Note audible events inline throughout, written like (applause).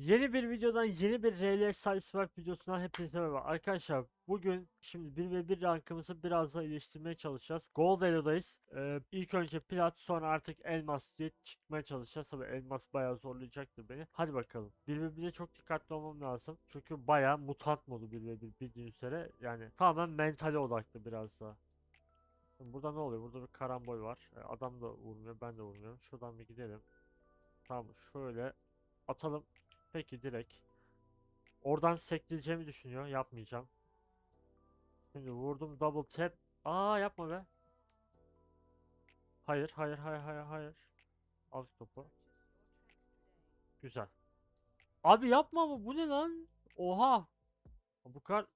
Yeni bir videodan yeni bir RL Sideswipe videosundan hepinize merhaba. Arkadaşlar bugün şimdi 1 ve 1 rankımızı biraz daha iyileştirmeye çalışacağız. Gold Elo'dayız. Ee, ilk önce plat sonra artık elmas diye çıkmaya çalışacağız. Tabii elmas bayağı zorlayacaktır beni. Hadi bakalım. 1 ve 1'de çok dikkatli olmam lazım. Çünkü bayağı mutant modu 1 ve 1 bildiğiniz üzere. Yani tamamen mentale odaklı biraz daha. Şimdi Burada ne oluyor? Burada bir karambol var. Ee, adam da vurmuyor, ben de vurmuyorum. Şuradan bir gidelim. Tamam şöyle atalım. Peki direkt. Oradan sektireceğimi düşünüyor. Yapmayacağım. Şimdi vurdum double tap. Aa yapma be. Hayır hayır hayır hayır hayır. Al topu. Güzel. Abi yapma mı? Bu ne lan? Oha. Bu kadar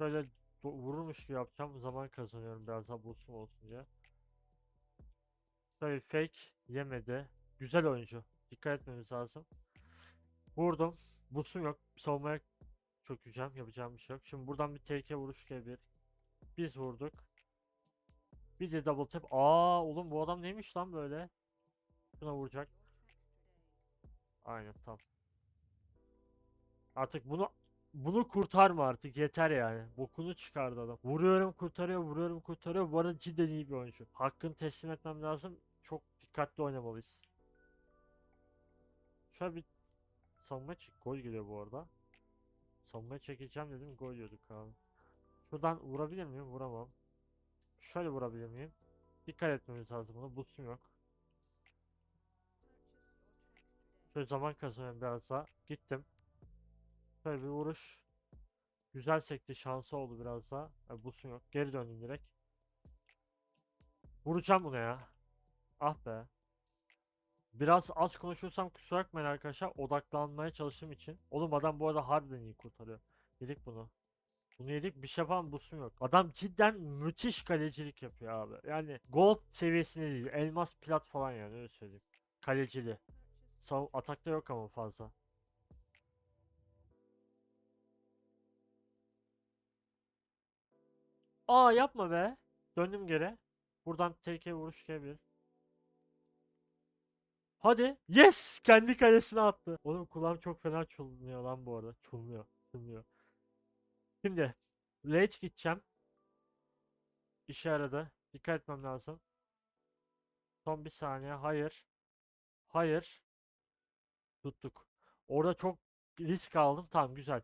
böyle vururmuş gibi yapacağım. Zaman kazanıyorum biraz daha boostum olsun diye. Tabii fake yemedi. Güzel oyuncu. Dikkat etmemiz lazım. Vurdum. Boostum yok. Savunmaya çökeceğim. Yapacağım bir şey yok. Şimdi buradan bir TK vuruş gelebilir. Biz vurduk. Bir de double tap. Aa oğlum bu adam neymiş lan böyle? Şuna vuracak. Aynen tam. Artık bunu bunu kurtarma artık yeter yani. Bokunu çıkardı adam. Vuruyorum kurtarıyor, vuruyorum kurtarıyor. Bu arada cidden iyi bir oyuncu. Hakkını teslim etmem lazım. Çok dikkatli oynamalıyız. Şöyle bir savunma çek. Gol geliyor bu arada. Savunmaya çekeceğim dedim. Gol yiyorduk abi. Şuradan vurabilir miyim? Vuramam. Şöyle vurabilir miyim? Dikkat etmemiz lazım buna. Boostum yok. Şöyle zaman kazanıyorum biraz daha. Gittim. Şöyle bir vuruş. Güzel sekti. Şansı oldu biraz daha. Yani boostum yok. Geri döndüm direkt. Vuracağım buna ya. Ah be. Biraz az konuşursam kusura bakmayın arkadaşlar. Odaklanmaya çalıştığım için. Oğlum adam bu arada harbiden iyi kurtarıyor. Yedik bunu. Bunu yedik bir şey yapan boostum yok. Adam cidden müthiş kalecilik yapıyor abi. Yani gold seviyesinde değil. Elmas plat falan yani öyle söyleyeyim. Kalecili. Sav atakta yok ama fazla. Aa yapma be. Döndüm geri. Buradan TK vuruş gelebilir. Hadi. Yes! Kendi kalesine attı. Oğlum kulağım çok fena çınlıyor lan bu arada. Çınlıyor. Çınlıyor. Şimdi. Late gideceğim. İşe yaradı. Dikkat etmem lazım. Son bir saniye. Hayır. Hayır. Tuttuk. Orada çok risk aldım. Tamam güzel.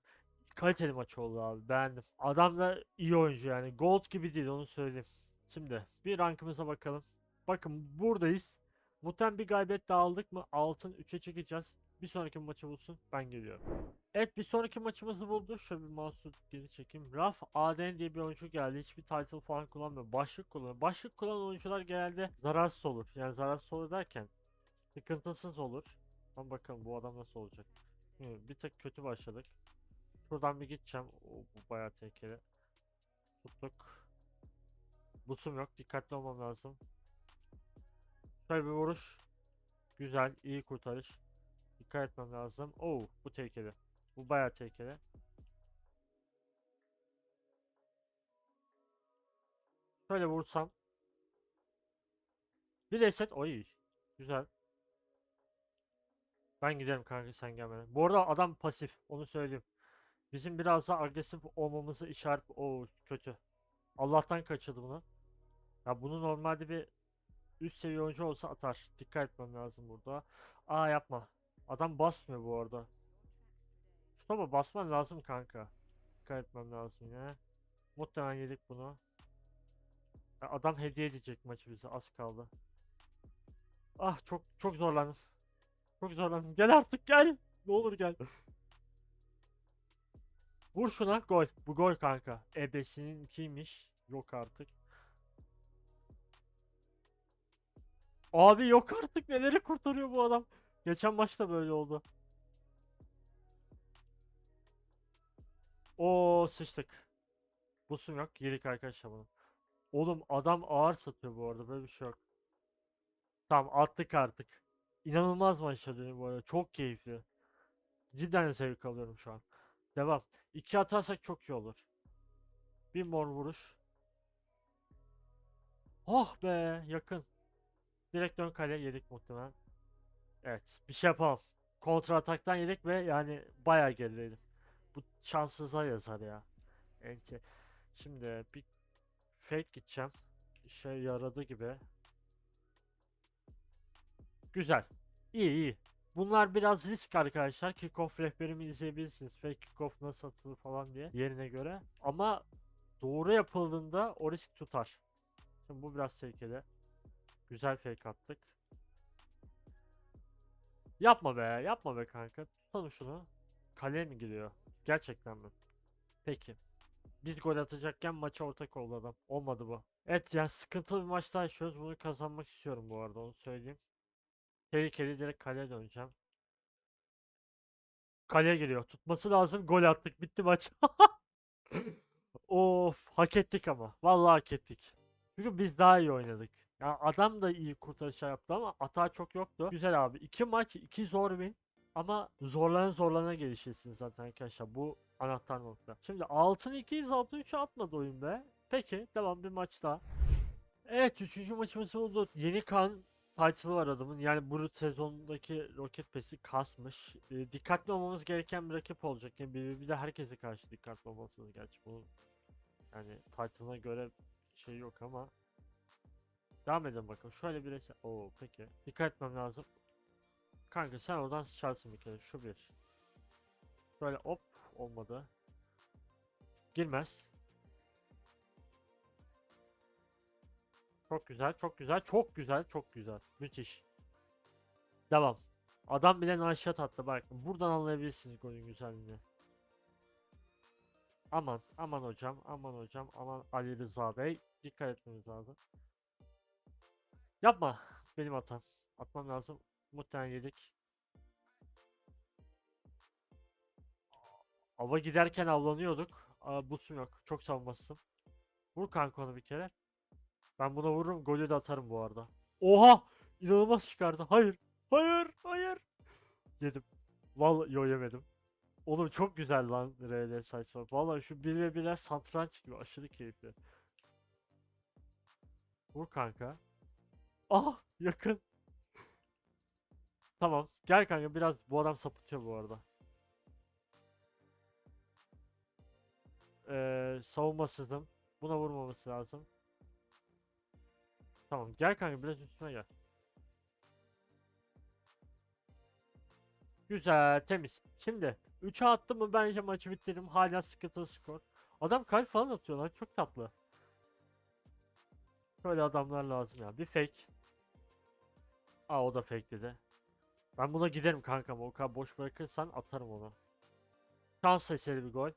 Kaliteli maç oldu abi. Beğendim. Adam da iyi oyuncu yani. Gold gibi değil onu söyleyeyim. Şimdi bir rankımıza bakalım. Bakın buradayız. Muhtemelen bir galibiyet daha aldık mı? Altın 3'e çekeceğiz. Bir sonraki maçı bulsun. Ben geliyorum. Evet bir sonraki maçımızı buldu. Şöyle bir mouse'u geri çekeyim. Raf Aden diye bir oyuncu geldi. Hiçbir title falan kullanmıyor. Başlık kullanıyor. Başlık kullanan oyuncular genelde zararsız olur. Yani zararsız olur derken sıkıntısız olur. Ama bakalım bu adam nasıl olacak. Bir tık kötü başladık. Şuradan bir gideceğim. O, bu bayağı tehlikeli. Tuttuk. Busum yok. Dikkatli olmam lazım. Şöyle bir vuruş. Güzel. iyi kurtarış. Dikkat etmem lazım. Oo, bu tehlikeli. Bu bayağı tehlikeli. Şöyle vursam. Bir reset. Oy. Güzel. Ben giderim kanka sen gelmeden. Bu arada adam pasif. Onu söyleyeyim. Bizim biraz daha agresif olmamızı işaret... Oo kötü. Allah'tan kaçırdı bunu. Ya bunu normalde bir üst seviye oyuncu olsa atar. Dikkat etmem lazım burada. Aa yapma. Adam basmıyor bu arada. Şu basman lazım kanka. Dikkat etmem lazım yine. Muhtemelen yedik bunu. Ya adam hediye edecek maçı bize. Az kaldı. Ah çok çok zorlandım. Çok zorlandım. Gel artık gel. Ne olur gel. Vur şuna gol. Bu gol kanka. Ebesinin ikiymiş. Yok artık. Abi yok artık neleri kurtarıyor bu adam. Geçen maçta böyle oldu. Oo sıçtık. Busum yok. Yedik arkadaşlar bunu. Oğlum adam ağır satıyor bu arada. Böyle bir şey yok. Tamam attık artık. İnanılmaz maçlar dönüyor bu arada. Çok keyifli. Cidden zevk alıyorum şu an. Devam. İki atarsak çok iyi olur. Bir mor vuruş. Oh be yakın. Direkt dön kale yedik muhtemelen. Evet bir şey yapamam. kontra ataktan yedik ve yani bayağı gerideydim. Bu şanssıza yazar ya. Enti. Şimdi bir fake gideceğim. İşe yaradı gibi. Güzel. İyi iyi. Bunlar biraz risk arkadaşlar. Kickoff rehberimi izleyebilirsiniz. Fake kickoff nasıl atılır falan diye yerine göre. Ama doğru yapıldığında o risk tutar. Şimdi bu biraz tehlikeli. Güzel fake attık. Yapma be, yapma be kanka. Tutalım şunu. Kaleye mi giriyor? Gerçekten mi? Peki. Biz gol atacakken maça ortak oldu adam. Olmadı bu. Evet ya sıkıntılı bir maçta yaşıyoruz. Bunu kazanmak istiyorum bu arada onu söyleyeyim. Tehlikeli direkt kaleye döneceğim. Kaleye giriyor. Tutması lazım. Gol attık. Bitti maç. (laughs) Of, hak ettik ama. Vallahi hak ettik. Çünkü biz daha iyi oynadık. Ya adam da iyi kurtarışlar yaptı ama hata çok yoktu. Güzel abi. İki maç, iki zor win. Ama zorlana zorlana gelişirsin zaten arkadaşlar. Bu anahtar nokta. Şimdi altın 2'yiz, altın 3'ü atmadı oyun be. Peki, devam bir maç daha. Evet, üçüncü maçımız oldu. Yeni kan title'ı var adamın. Yani bu sezondaki Rocket Pass'i kasmış. Ee, dikkatli olmamız gereken bir rakip olacak. Yani bir, bir de herkese karşı dikkatli olmalısınız gerçi. Bu yani title'ına göre şey yok ama. Devam edelim bakalım. Şöyle bir resim. Oo peki. Dikkat etmem lazım. Kanka sen oradan sıçarsın bir kere. Şu bir. Böyle hop olmadı. Girmez. Çok güzel, çok güzel, çok güzel, çok güzel. Müthiş. Devam. Adam bile naşat attı bak. Buradan anlayabilirsiniz golün güzelliğini. Aman, aman hocam, aman hocam, aman Ali Rıza Bey. Dikkat etmemiz lazım. Yapma. Benim hatam. Atmam lazım. Muhtemelen yedik. Ava giderken avlanıyorduk. Aa, busum yok. Çok savunmasızım. Vur kanka onu bir kere. Ben buna vururum. Golü de atarım bu arada. Oha! İnanılmaz çıkardı. Hayır. Hayır. Hayır. Yedim. Vallahi yo yemedim. Oğlum çok güzel lan RL sayısı. Vallahi şu 1 ve 1'ler satranç gibi aşırı keyifli. Vur kanka. Ah yakın. Tamam. Gel kanka biraz bu adam sapıtıyor bu arada. Ee, savunmasızım. Buna vurmaması lazım. Tamam gel kanka biraz üstüme gel. Güzel temiz. Şimdi 3'e attı mı bence maçı bitiririm. Hala sıkıntılı skor. Adam kalp falan atıyor lan çok tatlı. Böyle adamlar lazım ya. Bir fake. Aa o da fake dedi. Ben buna giderim kankam. O kadar boş bırakırsan atarım onu. Şans eseri bir gol.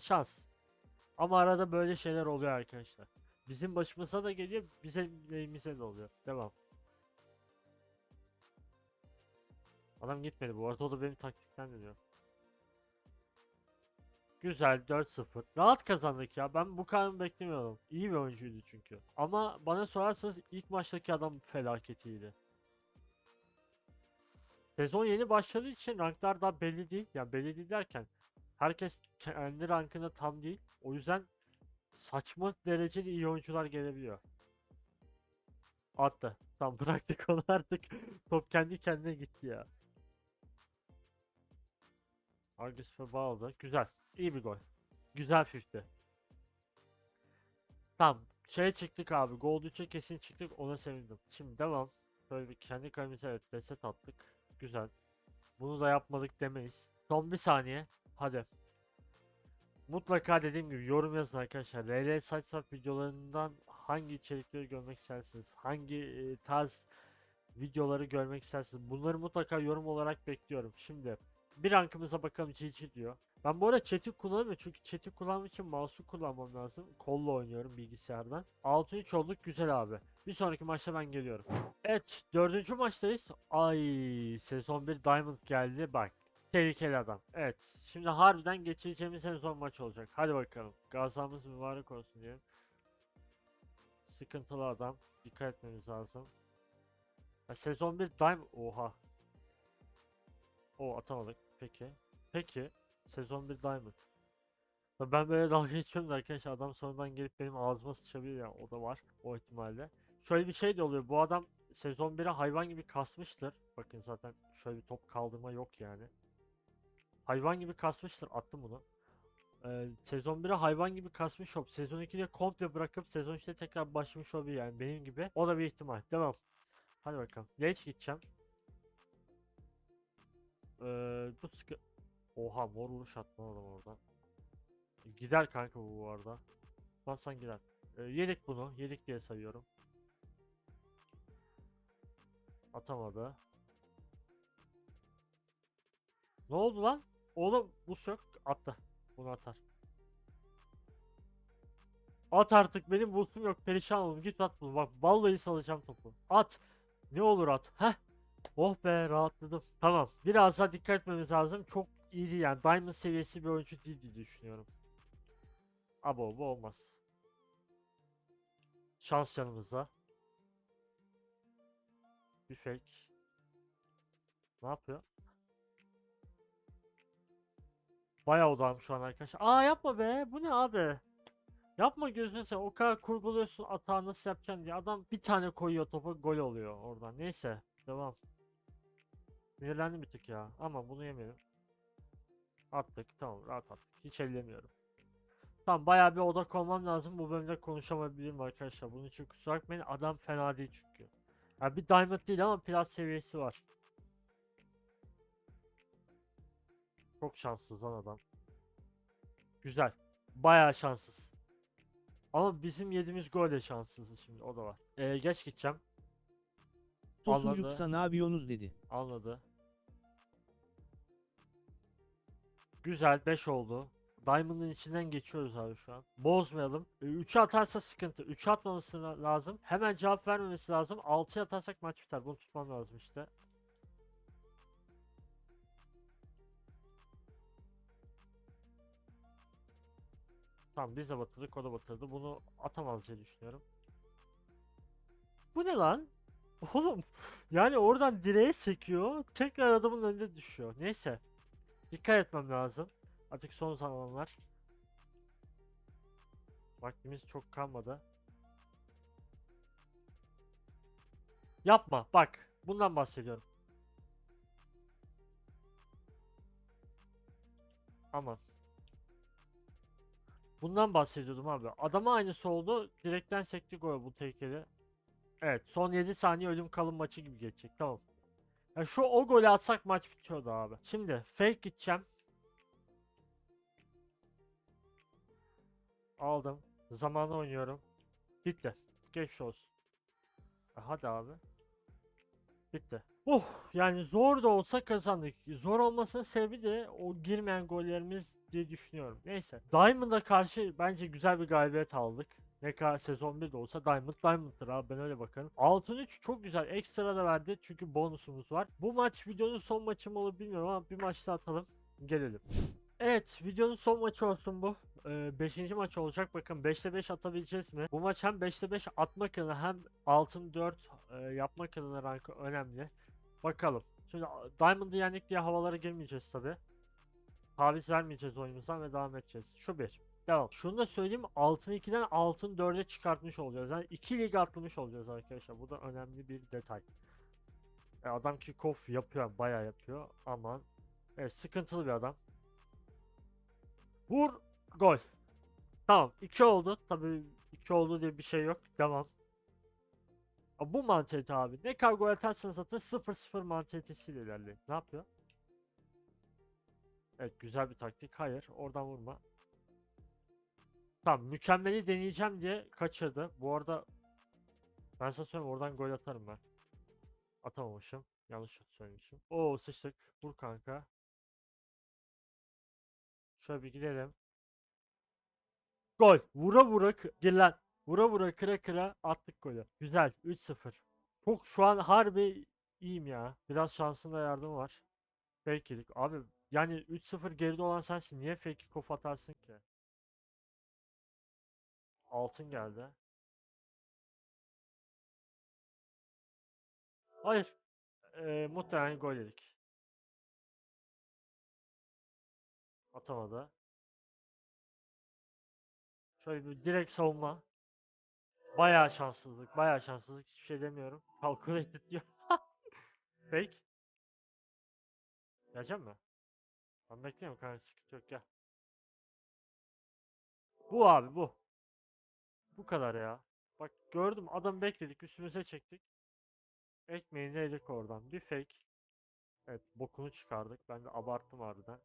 Şans. Ama arada böyle şeyler oluyor arkadaşlar. Bizim başımıza da geliyor, bize lehimize de oluyor. Devam. Adam gitmedi bu arada o da benim taktikten deniyor. Güzel 4-0. Rahat kazandık ya. Ben bu kadar beklemiyordum. İyi bir oyuncuydu çünkü. Ama bana sorarsanız ilk maçtaki adam felaketiydi. Sezon yeni başladığı için ranklar daha belli değil. Yani belli değil derken herkes kendi rankında tam değil. O yüzden saçma derecede iyi oyuncular gelebiliyor. Attı. Tam (laughs) bıraktık onu artık. Top kendi kendine gitti ya. Argus ve bağladı. Güzel. İyi bir gol. Güzel 50. Tamam. Şeye çıktık abi. Gold 3'e kesin çıktık. Ona sevindim. Şimdi devam. Böyle bir kendi kalemize evet reset attık. Güzel. Bunu da yapmadık demeyiz. Son bir saniye. Hadi. Mutlaka dediğim gibi yorum yazın arkadaşlar. RL Sideswap videolarından hangi içerikleri görmek istersiniz? Hangi e, tarz videoları görmek istersiniz? Bunları mutlaka yorum olarak bekliyorum. Şimdi bir rankımıza bakalım GG diyor. Ben bu arada chat'i kullanamıyorum çünkü chat'i kullanmak için mouse'u kullanmam lazım. Kolla oynuyorum bilgisayardan. 6-3 olduk güzel abi. Bir sonraki maçta ben geliyorum. Evet dördüncü maçtayız. Ay sezon 1 Diamond geldi bak. Tehlikeli adam. Evet. Şimdi harbiden geçireceğimiz zor maç olacak. Hadi bakalım. Gazamız mübarek olsun diyelim. Sıkıntılı adam. Dikkat etmemiz lazım. Ya sezon 1 Diamond... Oha. O atamadık. Peki. Peki. Sezon 1 Diamond. Ya Ben böyle dalga geçiyorum da arkadaşlar adam sonradan gelip benim ağzıma sıçabilir ya o da var o ihtimalle. Şöyle bir şey de oluyor bu adam sezon 1'e hayvan gibi kasmıştır. Bakın zaten şöyle bir top kaldırma yok yani. Hayvan gibi kasmıştır. Attım bunu. Ee, sezon 1'e hayvan gibi kasmış olup sezon 2'de komple bırakıp sezon 3'te tekrar başlamış olabilir yani benim gibi. O da bir ihtimal. Devam. Hadi bakalım. Late gideceğim. Ee, bu sıkı... Oha mor vuruş atma adam oradan. Gider kanka bu arada. Bassan gider. Ee, yedik bunu. Yedik diye sayıyorum. Atamadı. Ne oldu lan? Oğlum bu yok. Attı. Bunu atar. At artık benim boostum yok. Perişan oldum. Git at bunu. Bak vallahi salacağım topu. At. Ne olur at. Heh. Oh be rahatladım. Tamam. Biraz daha dikkat etmemiz lazım. Çok iyi değil yani. Diamond seviyesi bir oyuncu değil diye düşünüyorum. Abo bu olmaz. Şans yanımızda. Bir fake. Ne yapıyor? Bayağı odağım şu an arkadaşlar. Aa yapma be. Bu ne abi? Yapma gözünü sen. O kadar kurguluyorsun atağı nasıl yapacaksın diye. Adam bir tane koyuyor topu gol oluyor oradan. Neyse. Devam. Sinirlendim bir tık ya. Ama bunu yemeyelim. Attık. Tamam rahat attık. Hiç ellemiyorum. Tamam bayağı bir odak olmam lazım. Bu bölümde konuşamayabilirim arkadaşlar. Bunun için kusura bakmayın. Adam fena değil çünkü. Yani bir diamond değil ama plat seviyesi var. Çok şanssız lan adam. Güzel. Bayağı şanssız. Ama bizim yediğimiz gol de şanssız şimdi o da var. Ee, geç gideceğim. Tosuncuk Anladı. sana abiyonuz dedi. Anladı. Güzel 5 oldu. Diamond'ın içinden geçiyoruz abi şu an. Bozmayalım. 3'ü atarsa sıkıntı. 3 atmaması la- lazım. Hemen cevap vermemesi lazım. 6'ya atarsak maç biter. Bunu tutmam lazım işte. Tamam biz de batırdık o da batırdı. Bunu atamaz diye düşünüyorum. Bu ne lan? (laughs) Oğlum yani oradan direğe sekiyor. Tekrar adamın önünde düşüyor. Neyse. Dikkat etmem lazım. Artık son zamanlar. Vaktimiz çok kalmadı. Yapma bak. Bundan bahsediyorum. Aman. Bundan bahsediyordum abi. Adama aynısı oldu. Direkten sekti gol bu tehlikeli. Evet son 7 saniye ölüm kalım maçı gibi geçecek tamam. Ya şu o golü atsak maç bitiyordu abi. Şimdi fake gideceğim. Aldım. Zamanı oynuyorum. Bitti. Geçmiş olsun. E, hadi abi. Bitti. Oh yani zor da olsa kazandık. Zor olmasının sebebi de o girmeyen gollerimiz diye düşünüyorum. Neyse. Diamond'a karşı bence güzel bir galibiyet aldık. Ne kadar sezon 1 de olsa Diamond Diamond'dır abi ben öyle bakarım. Altın 3 çok güzel ekstra da verdi çünkü bonusumuz var. Bu maç videonun son maçı mı olur bilmiyorum ama bir maçta atalım. Gelelim. Evet videonun son maçı olsun bu. 5. maç olacak. Bakın 5'te 5 atabileceğiz mi? Bu maç hem 5'te 5 atmak adına hem altın 4 e, yapmak adına rankı önemli. Bakalım. Şimdi Diamond'ı yendik diye havalara girmeyeceğiz tabi. Taviz vermeyeceğiz oyunumuzdan ve devam edeceğiz. Şu bir. Devam. Şunu da söyleyeyim. Altın 2'den altın 4'e çıkartmış olacağız. Yani 2 lig atlamış olacağız arkadaşlar. Bu da önemli bir detay. E, adam ki yapıyor. Bayağı yapıyor. Aman. Evet sıkıntılı bir adam. Vur. Gol. Tamam. 2 oldu. Tabii 2 oldu diye bir şey yok. Devam. A, Bu mantalite abi. Ne kadar gol atarsanız atın 0-0 mantalitesiyle ilerleyin. Ne yapıyor? Evet güzel bir taktik. Hayır. Oradan vurma. Tamam mükemmeli deneyeceğim diye kaçırdı. Bu arada ben sana söyleyeyim oradan gol atarım ben. Atamamışım. Yanlış söylemişim. Oo sıçtık. Vur kanka. Şöyle bir gidelim. Gol. Vura vura kı- gir lan. Vura vura kıra kıra attık golü. Güzel. 3-0. Çok şu an harbi iyiyim ya. Biraz şansında yardım var. Fake yedik. Abi yani 3-0 geride olan sensin. Niye fake kof atarsın ki? Altın geldi. Hayır. Ee, muhtemelen gol yedik. Atamadı. Şöyle bir direkt savunma. Bayağı şanssızlık, bayağı şanssızlık. Hiçbir şey demiyorum. (laughs) Calculated diyor. (laughs) Fake. Gelecek mi? Ben bekliyorum kanka sıkıntı yok gel. Bu abi bu. Bu kadar ya. Bak gördüm adam bekledik üstümüze çektik. Ekmeğini yedik oradan. Bir fake. Evet bokunu çıkardık. Ben de abarttım harbiden.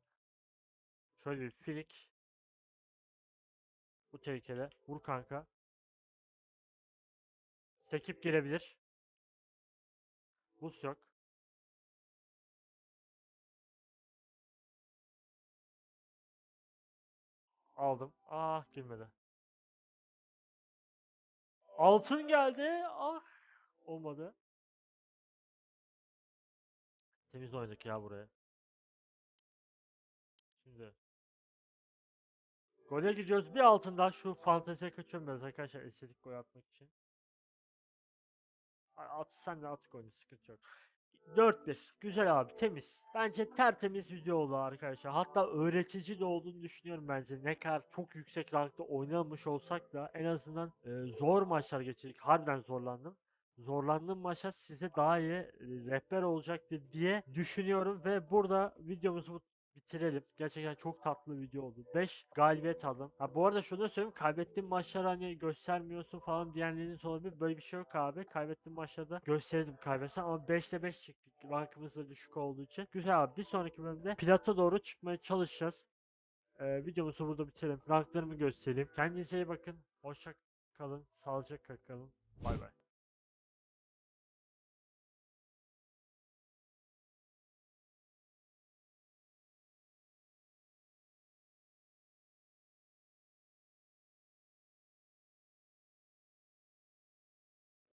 Şöyle bir filik. Bu tehlikeli. Vur kanka. Sekip girebilir. Buz yok. Aldım. Ah girmedi. Altın geldi. Ah. Olmadı. Temiz oynadık ya buraya. Şimdi. Gole gidiyoruz. Bir altından şu fanteziye kaçıyorum biraz arkadaşlar estetik gol atmak için. At sen de at golünü sıkıntı yok. 4-1. Güzel abi temiz. Bence tertemiz video oldu arkadaşlar. Hatta öğretici de olduğunu düşünüyorum bence. Ne kadar çok yüksek rankta oynamış olsak da en azından e, zor maçlar geçirdik. Harbiden zorlandım. Zorlandığım maçlar size daha iyi e, rehber olacaktır diye düşünüyorum ve burada videomuzu bitirelim. Gerçekten çok tatlı video oldu. 5 galibiyet aldım. Ha bu arada şunu da söyleyeyim. Kaybettiğim maçları hani göstermiyorsun falan diyenleriniz olabilir. Böyle bir şey yok abi. Kaybettiğim maçlarda gösterdim kaybetsem ama 5'te 5 çıktık. Rankımız da düşük olduğu için. Güzel abi. Bir sonraki bölümde plata doğru çıkmaya çalışacağız. Ee, videomuzu burada bitirelim. Ranklarımı göstereyim. Kendinize iyi bakın. Hoşça kalın. Sağlıcakla kalın. Bay bay.